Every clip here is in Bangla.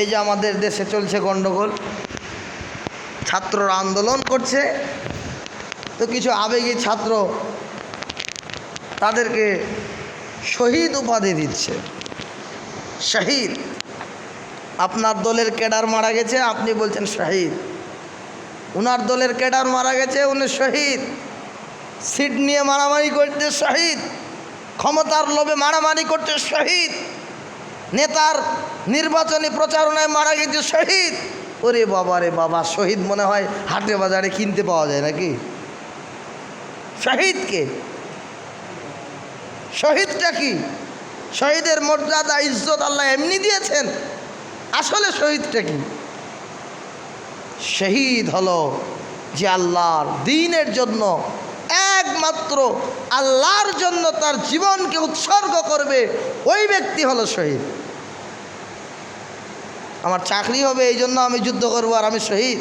এই যে আমাদের দেশে চলছে গণ্ডগোল ছাত্ররা আন্দোলন করছে, তো কিছু আবেগী ছাত্র তাদেরকে শহীদ উপাধি দিচ্ছে। শহীদ, আপনার দলের ক্যাডার মারা গেছে, আপনি বলছেন শহীদ। উনার দলের ক্যাডার মারা গেছে, উনি শহীদ। সিট নিয়ে মারামারি করতে শহীদ। ক্ষমতার লোভে মারামারি করতে শহীদ। নেতার নির্বাচনী প্রচারণায় মারা গেছে শহীদ। ওরে বাবা রে বাবা, শহীদ মনে হয় হাটে বাজারে কিনতে পাওয়া যায় নাকি? শহীদকে শহীদটা কি? শহীদের মর্যাদা, ইজ্জত আল্লাহ এমনি দিয়েছেন? আসলে শহীদটা কি? শহীদ হলো যে আল্লাহর দিনের জন্য একমাত্র আল্লাহর জন্য তার জীবনকে উৎসর্গ করবে, ওই ব্যক্তি হলো শহীদ। আমার চাকরি হবে, এই জন্য আমি যুদ্ধ করব আর আমি শহীদ।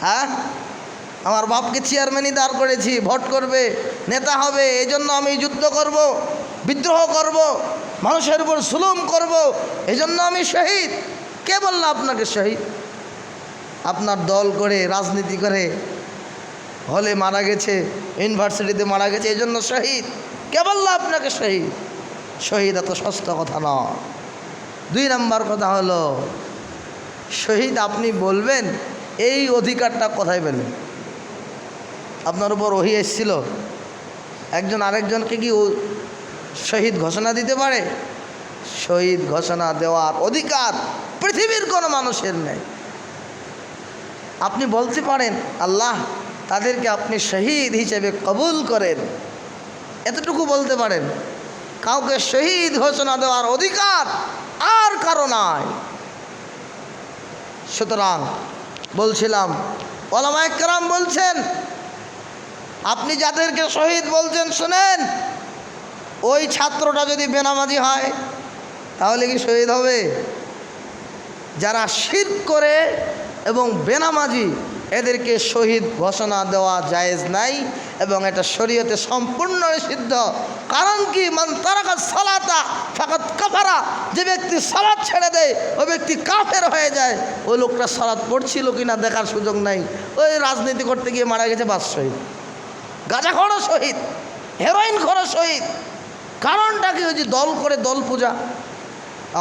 হ্যাঁ? আমার বাপকে চেয়ারম্যানই দাঁড় করেছি, ভোট করবে, নেতা হবে, এই জন্য আমি যুদ্ধ করব, বিদ্রোহ করব, মানুষের উপর সুলুম করব, এই জন্য আমি শহীদ। কে বলল আপনাকে শহীদ? আপনার দল করে, রাজনীতি করে, হলে মারা গেছে, ইউনিভার্সিটিতে মারা গেছে, এই জন্য শহীদ। কে বলল আপনাকে শহীদ? শহীদ এত সস্তা কথা নয়। দুই নাম্বার কথা হলো, শহীদ আপনি বলবেন, এই অধিকারটা কোথায় পেলেন? আপনার উপর ওহি এসছিল। একজন আরেকজনকে কি শহীদ ঘোষণা দিতে পারে? শহীদ ঘোষণা দেওয়ার অধিকার পৃথিবীর কোনো মানুষের নেই। আপনি বলতে পারেন, আল্লাহ তাদেরকে আপনি শহীদ হিসেবে কবুল করেন। এতটুকু বলতে পারেন, কাউকে শহীদ ঘোষণা দেওয়ার অধিকার আর কারও নাই। সুতরাং বলছিলাম ওলামায়াম বলছেন, আপনি যাদেরকে শহীদ বলছেন শোনেন, ওই ছাত্রটা যদি বেনামাজি হয়, তাহলে কি শহীদ হবে? যারা শির করে এবং বেনামাজি, এদেরকে শহীদ ঘোষণা দেওয়া জায়েজ নাই এবং এটা শরীয়তে সম্পূর্ণ নিষিদ্ধ। কারণ কি? মান তারাকা সালাতা ফাকাত কাফারা। যে ব্যক্তি সালাদ ছেড়ে দেয় ওই ব্যক্তি কাফের হয়ে যায়। ওই লোকটা সালাদ পড়ছিল কিনা দেখার সুযোগ নাই। ওই রাজনীতি করতে গিয়ে মারা গেছে বাস শহীদ। গাঁজা খড়ো শহীদ হেরোইন খড়ো শহীদ। কারণটা কি? ওই যে দল করে দল পূজা।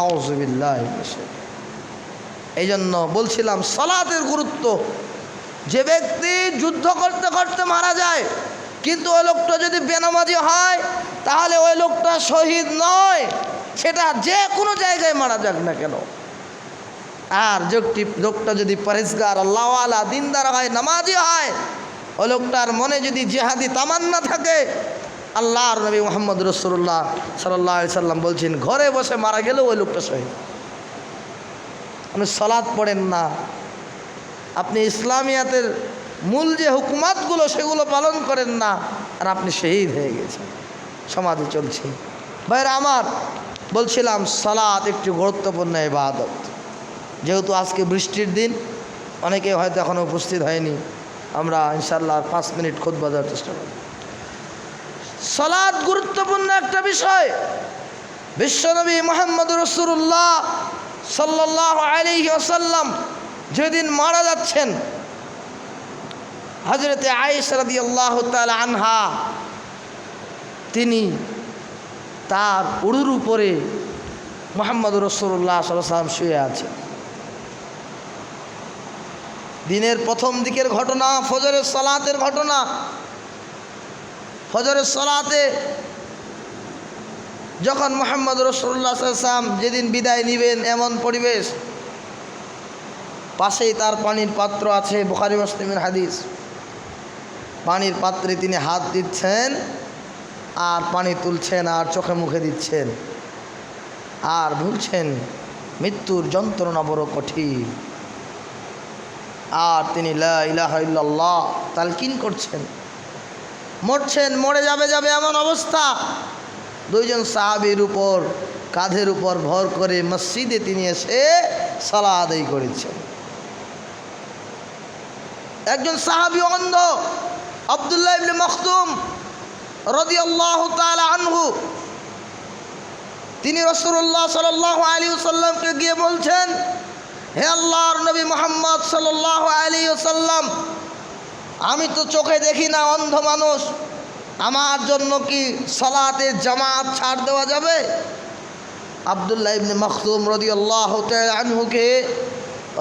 আউজবিল্লাহ এই জন্য বলছিলাম, সালাতের গুরুত্ব। যে ব্যক্তি যুদ্ধ করতে করতে মারা যায়, কিন্তু ওই লোকটা যদি বেনামাজি হয় তাহলে ওই লোকটা শহীদ নয়, সেটা যে কোনো জায়গায় মারা যাক না কেন। আর যোগটি লোকটা যদি পরেজগার আল্লাহওয়ালা দিনদার হয়, নামাজি হয়, ওই লোকটার মনে যদি জেহাদি তামান্না থাকে, আল্লাহর নবী মোহাম্মদ রসুল্লাহ সাল্লাহ সাল্লাম বলছেন, ঘরে বসে মারা গেলেও ওই লোকটা শহীদ। আপনি সলাদ পড়েন না। আপনি ইসলামিয়াতের মূল যে হুকুমাতগুলো, সেগুলো পালন করেন না, আর আপনি শহীদ হয়ে গেছেন। সমাজে চলছে। ভাইরা আমার বলছিলাম সালাদ একটি গুরুত্বপূর্ণ ইবাদত। যেহেতু আজকে বৃষ্টির দিন, অনেকে হয়তো এখনও উপস্থিত হয়নি। আমরা ইনশাল্লাহ পাঁচ মিনিট খোদ বাজার চেষ্টা করব। সলাদ গুরুত্বপূর্ণ একটা বিষয়। বিশ্বনবী মোহাম্মদ রসুল্লাহ সাল্লাহ আলী আসাল্লাম যেদিন মারা যাচ্ছেন হজরতে আয়েশরাদি আল্লাহ তাল আনহা তিনি তার উড়ুর উপরে মোহাম্মদ রসুল্লাহ সাল্লাম শুয়ে আছেন দিনের প্রথম দিকের ঘটনা, ফজরের সলাতের ঘটনা। ফজরের সলাতে যখন মোহাম্মদ রসুল্লাহ সাল্লাম যেদিন বিদায় নিবেন, এমন পরিবেশ। পাশেই তার পানির পাত্র আছে, বুখারি, মুসলিমের হাদিস। পানির পাত্রে তিনি হাত দিচ্ছেন। আর পানি তুলছেন আর চোখে মুখে দিচ্ছেন। আর ভুলছেন মৃত্যুর যন্ত্রণা বড় কঠিন। আর তিনি লাহ তালকিন করছেন। মরছেন, মরে যাবে যাবে এমন অবস্থা। দুইজন সাহাবির উপর কাঁধের উপর ভর করে মসজিদে তিনি এসে সালা আদায় করেছেন। একজন সাহাবি অন্ধ, আবদুল্লাহ ইবনে মখতুম রদি আল্লাহ আনহু। তিনি রসুল্লাহ সাল আলী সাল্লামকে গিয়ে বলছেন, হে আল্লাহর নবী মোহাম্মদ সাল্লাহ আলী ওসাল্লাম আমি তো চোখে দেখি না, অন্ধ মানুষ। আমার জন্য কি সলাতে জামাত ছাড় দেওয়া যাবে? আবদুল্লাহ ইবনে মখতুম রদি আল্লাহ আনহুকে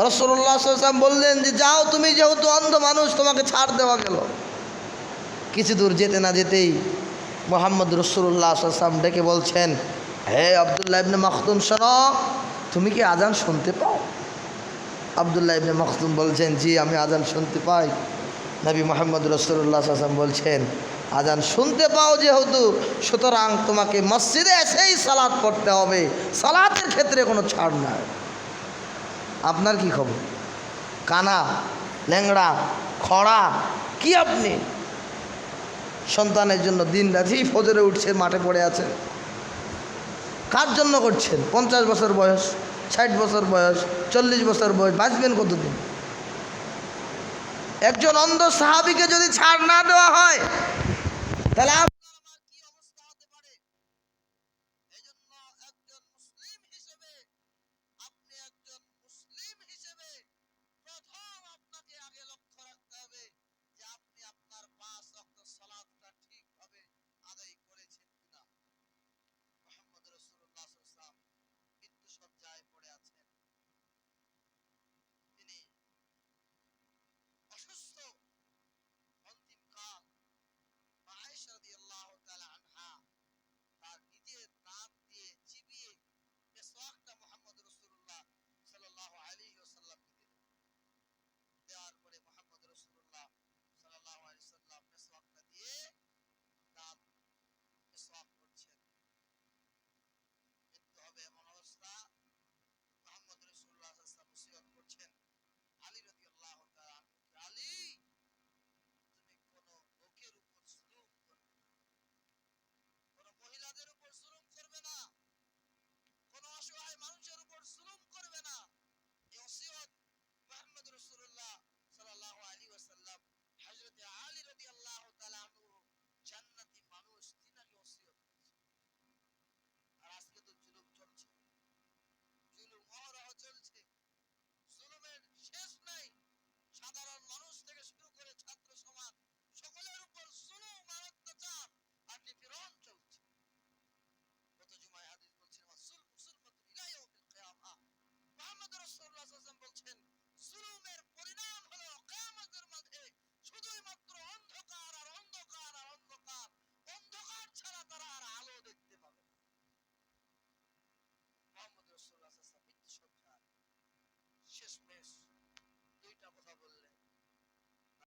রসল্লাহ সাল্লাম বললেন যে, যাও তুমি যেহেতু অন্ধ মানুষ, তোমাকে ছাড় দেওয়া গেল। কিছু দূর যেতে না যেতেই মোহাম্মদ রসুল্লাহ সাল্লাম ডেকে বলছেন, হে আবদুল্লাহ ইবনে মখতুম শোনো, তুমি কি আজান শুনতে পাও? আবদুল্লাহ ইবনে মখতুম বলছেন, জি, আমি আজান শুনতে পাই। নবী মোহাম্মদ রসুল্লাহ আসলাম বলছেন আজান শুনতে পাও যেহেতু, সুতরাং তোমাকে মসজিদে এসেই সালাদ পড়তে হবে। সালাতের ক্ষেত্রে কোনো ছাড় নাই। আপনার কি খবর? কানা, ল্যাংড়া, খড়া, কি আপনি? সন্তানের জন্য দিন রাতেই ফজরে উঠছে মাঠে পড়ে আছেন। কার জন্য করছেন? পঞ্চাশ বছর বয়স, ষাট বছর বয়স, চল্লিশ বছর বয়স, বাঁচবেন কতদিন? একজন অন্ধ সাহাবিকে যদি ছাড় না দেওয়া হয়, তাহলে